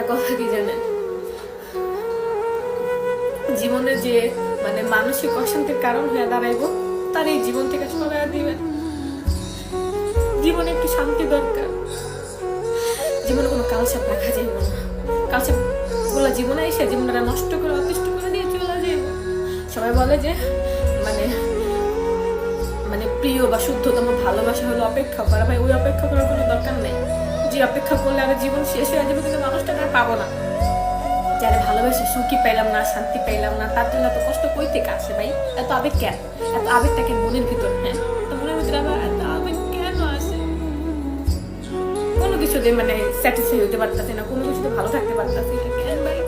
একটা কথা কি জানেন? জীবনে যে মানে মানসিক অশান্তির কারণ হয়ে দাঁড়াইব, তার এই জীবন থেকে সরাই দিবেন। জীবনে একটু শান্তি দরকার। জীবনে কোনো কালসাপ রাখা যাইব না। কালসাপগুলো জীবনে এসে জীবনটা নষ্ট করে, অতিষ্ঠ করে দিয়ে চলে যাইব। সবাই বলে যে মানে মানে প্রিয় বা শুদ্ধতম ভালোবাসা হলো অপেক্ষা করা। ভাই, ওই অপেক্ষা করার কোনো দরকার নেই। যে অপেক্ষা করলে আর জীবন শেষ হয়ে যাবে, কিন্তু মানুষটাকে আর পাবো না। যারা ভালোবেসে সুখী পাইলাম না, শান্তি পাইলাম না, তার জন্য এত কষ্ট কই থেকে আসে ভাই? এত আবেগ কেন? এত আবেগটাকে মনের ভিতর হ্যাঁ? তো মনের ভিতরে আবার এত আবেগ কেন আসে? কোনো কিছুতে মানে স্যাটিসফাই হতে পারতাছি না, কোনো কিছুতে ভালো থাকতে পারতাছি না, কেন ভাই?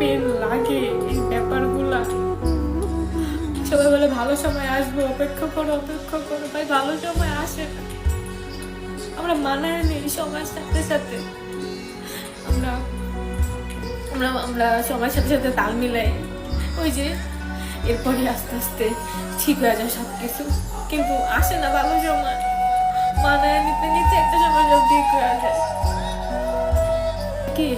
পেন লাগে এই ব্যাপারগুলা। সবাই বলে, ভালো সময় আসবে, অপেক্ষা করো অপেক্ষা করো। ভাই, ভালো সময় আসে না। আমরা মানায় নেই সময়ের সাথে সাথে। আমরা আমরা আমরা সময়ের সাথে সাথে তাল মিলাই। ওই যে, এরপরে আস্তে আস্তে ঠিক হয়ে যায় সব কিছু কিন্তু আসে না ভালো সময়। মানায় নিতে নিতে একটা সময় সব ঠিক হয়ে যায়। কি?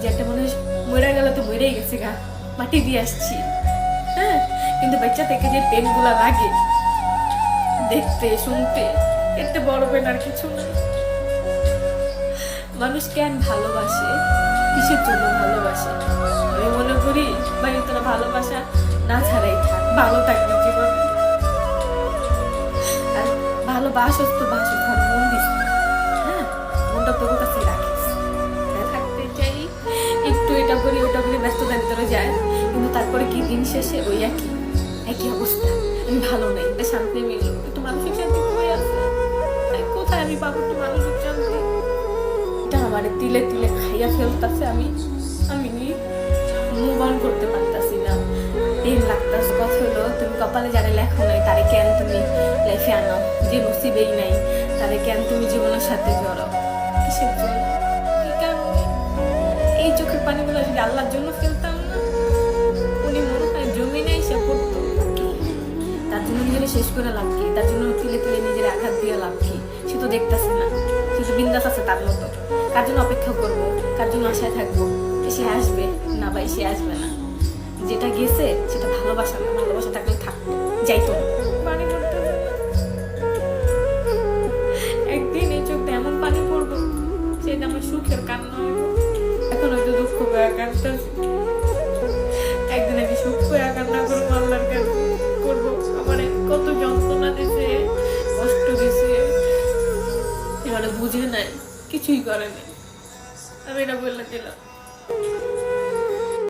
যে একটা মানুষ মরে গেল তো মরেই গেছে গা। মাটি দিয়ে আসছি। হ্যাঁ? কিন্তু বাচ্চা থেকে যে পেনগুলা লাগে, দেখতে, শুনতে এতে বড় পেন আর কিছু না। মানুষ কেন ভালোবাসে, কিসের জন্য ভালোবাসে? আমি মনে করি ভাই তোরা ভালোবাসা না ছাড়াই থাক, ভালো থাকবে জীবনে। আর ভালোবাসস তো বাসস ধর মন দিস হ্যাঁ মনটা তোর কাছে রাখিস। থাকতে চাই একটু এটা করি, ওটা করি ব্যস্ততার ভিতরে যায়। কিন্তু তারপরে কি দিন শেষে ওই একই একই অবস্থা। আমি ভালো নেই শান্তি মিলল একটু মানসিক আমার তিলে তিলে খাইয়া ফেলতেছে আমি আমি মুভ অন করতে পারতাছি না। পেন লাগতাছে কথা হলো, তুমি কপালে যারা লেখো নাই, তারে কেন তুমি লাইফে আনো? যে নসিবেই নাই, তারে কেন তুমি জীবনের সাথে জড়াও কিসের এই চোখের পানিগুলো যদি আল্লাহর জন্য ফেলতাম না, উনি মনে হয় জমি নেই, সে পড়তো। তার জন্য নিজের শেষ করে লাভ কি? তার জন্য তিলে তিলে নিজের আঘাত দিয়ে লাভ কি? সে তো দেখতেছে না। সে তো বিন্দাস আছে তার মতো। কার জন্য অপেক্ষা করব? কার জন্য আশায় থাকব? সে আসবে? না ভাই, সে আসবে না। যেটা গেছে, সেটা ভালোবাসা না। ভালোবাসা থাকলে থাকতো যাইতো না। পানি পড়তে একদিন এই চোখটা এমন পানি পড়ব সেটা আমার সুখের কান্না এখন হয়তো দুঃখ পেয়ে কিছুই করেনি। আমি এটা বলে দিলাম।